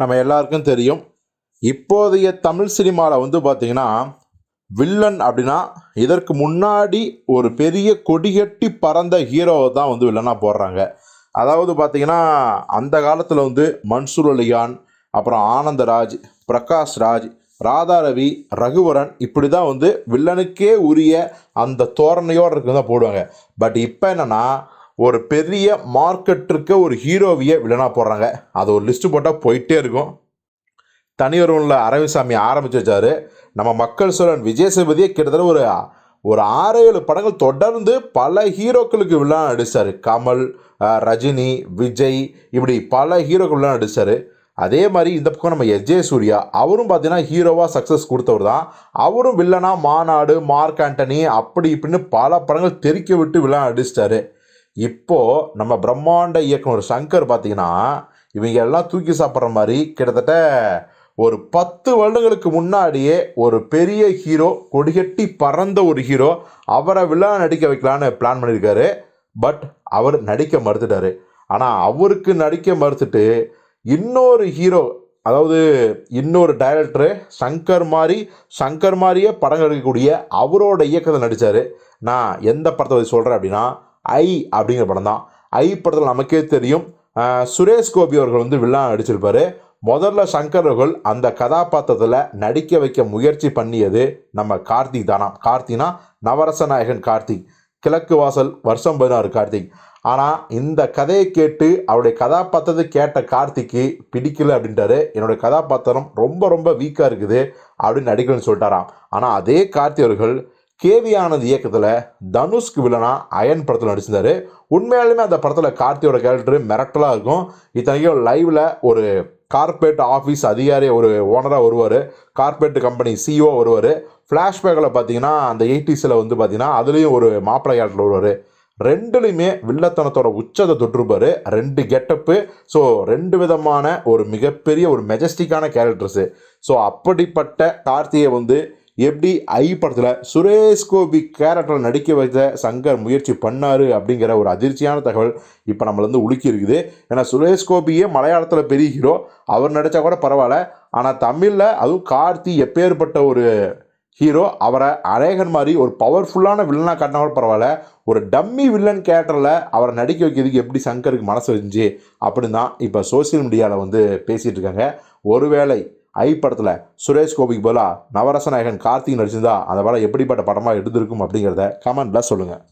நம்ம எல்லாருக்கும் தெரியும். இப்போதைய தமிழ் சினிமாவில் வந்து பார்த்திங்கன்னா வில்லன் அப்படின்னா இதற்கு முன்னாடி ஒரு பெரிய கொடிகட்டி பறந்த ஹீரோவை தான் வந்து வில்லனாக போடுறாங்க. அதாவது பார்த்திங்கன்னா அந்த காலத்தில் வந்து மன்சூர் அலியான் அப்புறம் ஆனந்தராஜ் பிரகாஷ் ராஜ் ராதா ரவி ரகுவரன் இப்படி தான் வந்து வில்லனுக்கே உரிய அந்த தோரணையோடு இருக்குதான் போடுவாங்க. பட் இப்போ என்னென்னா ஒரு பெரிய மார்க்கெட் இருக்க ஒரு ஹீரோவியை வில்லனாக போடுறாங்க. அது ஒரு லிஸ்ட்டு போட்டால் போயிட்டே இருக்கும். தனியொருவனில் அரவிசாமி ஆரம்பிச்சு வச்சாரு. நம்ம மக்கள் சோழன் விஜய் சேபதியே கிட்டத்தட்ட ஒரு ஒரு ஆறு ஏழு படங்கள் தொடர்ந்து பல ஹீரோக்களுக்கு விழா நடிச்சார். கமல் ரஜினி விஜய் இப்படி பல ஹீரோக்கள் விழா நடிச்சார். அதே மாதிரி இந்த பக்கம் நம்ம எஜே சூர்யா அவரும் பார்த்தீங்கன்னா ஹீரோவாக சக்ஸஸ் கொடுத்தவர் தான். அவரும் வில்லனா மாநாடு மார்க் ஆண்டனி அப்படி இப்படின்னு பல படங்கள் தெறிக்க விட்டு விழா நடிச்சிட்டாரு. இப்போது நம்ம பிரம்மாண்ட இயக்குனர் சங்கர் பார்த்தீங்கன்னா இவங்க எல்லாம் தூக்கி சாப்பிட்ற மாதிரி கிட்டத்தட்ட ஒரு பத்து வருடங்களுக்கு முன்னாடியே ஒரு பெரிய ஹீரோ கொடிகட்டி பறந்த ஒரு ஹீரோ அவரை விழா நடிக்க வைக்கலான்னு பிளான் பண்ணியிருக்காரு. பட் அவர் நடிக்க மறுத்துட்டார். ஆனால் அவருக்கு நடிக்க மறுத்துட்டு இன்னொரு ஹீரோ அதாவது இன்னொரு டைரக்டரு சங்கர் மாதிரி சங்கர் மாதிரியே படம் எடுக்கக்கூடிய அவரோட இயக்கத்தில் நடித்தார் நான் எந்த படத்தை பற்றி சொல்கிறேன் அப்படின்னா ஐ அப்படிங்கிற படம் தான். ஐ படத்தில் நமக்கே தெரியும். சுரேஷ் கோபி அவர்கள் வந்து வில்லன் நடிச்சிருப்பாரு. முதல்ல சங்கர் அவர்கள் அந்த கதாபாத்திரத்தில் நடிக்க வைக்க முயற்சி பண்ணியது நம்ம கார்த்திக் தானா? கார்த்தினா நவரச நாயகன் கார்த்திக். கிழக்கு வாசல் வருஷம் பதினாறு கார்த்திக். ஆனால் இந்த கதையை கேட்டு அவருடைய கதாபாத்திரத்தை கேட்ட கார்த்திக்கு பிடிக்கல அப்படின்றாரு என்னுடைய கதாபாத்திரம் ரொம்ப ரொம்ப வீக்காக இருக்குது அப்படின்னு நடிக்கணும்னு சொல்லிட்டாராம். ஆனால் அதே கார்த்தி அவர்கள் கேவி ஆனந்த் இயக்கத்தில் தனுஷ்க்கு வில்லனா அயன் படத்தில் நடிச்சிருந்தாரு. உண்மையாலுமே அந்த படத்தில் கார்த்தியோட கேரக்டர் மிரட்டலாக இருக்கும். இத்தனைக்கும் லைவில் ஒரு கார்ப்பரேட் ஆஃபீஸ் அதிகாரி ஒரு ஓனராக வருவார். கார்பரேட் கம்பெனி சிஓ வருவார். ஃப்ளாஷ்பேக்கில் பார்த்தீங்கன்னா அந்த எயிட்டிஸில் வந்து பார்த்தீங்கன்னா அதுலேயும் ஒரு மாப்பிள்ளை கேரக்டர் வருவார். ரெண்டுலையுமே வில்லத்தனத்தோட உச்சத்தை தொற்றுப்பார் ரெண்டு கெட்டப்பு ஸோ ரெண்டு விதமான ஒரு மிகப்பெரிய ஒரு மெஜஸ்டிக்கான கேரக்டர்ஸு ஸோ அப்படிப்பட்ட கார்த்தியை வந்து எப்படி ஐ படத்தில் சுரேஷ் கோபி கேரக்டர் நடிக்க வைத்த சங்கர் முயற்சி பண்ணார் அப்படிங்கிற ஒரு அதிர்ச்சியான தகவல் இப்போ நம்மளேருந்து வந்து உலுக்கி இருக்குது. ஏன்னா சுரேஷ் கோபியே மலையாளத்தில் பெரிய ஹீரோ அவர் நடித்தா கூட பரவாயில்ல. ஆனால் தமிழில் அதுவும் கார்த்தி எப்பேற்பட்ட ஒரு ஹீரோ அவரை அரேகன் மாதிரி ஒரு பவர்ஃபுல்லான வில்லனாக காட்டினா கூட பரவாயில்ல. ஒரு டம்மி வில்லன் கேரக்டரில் அவரை நடிக்க வைக்கிறதுக்கு எப்படி சங்கருக்கு மனசு வந்துச்சு அப்படின்னு தான் இப்போ சோஷியல் மீடியாவில் வந்து பேசிகிட்டு இருக்காங்க. ஒருவேளை ஐ படத்தில் சுரேஷ் கோபிக்கு பதிலாக நவரச நாயகன் கார்த்திக் நடிச்சிருந்தா அந்த படம் எப்படிப்பட்ட படமாக எடுத்திருக்கும் அப்படிங்கிறத கமெண்ட்டில் சொல்லுங்கள்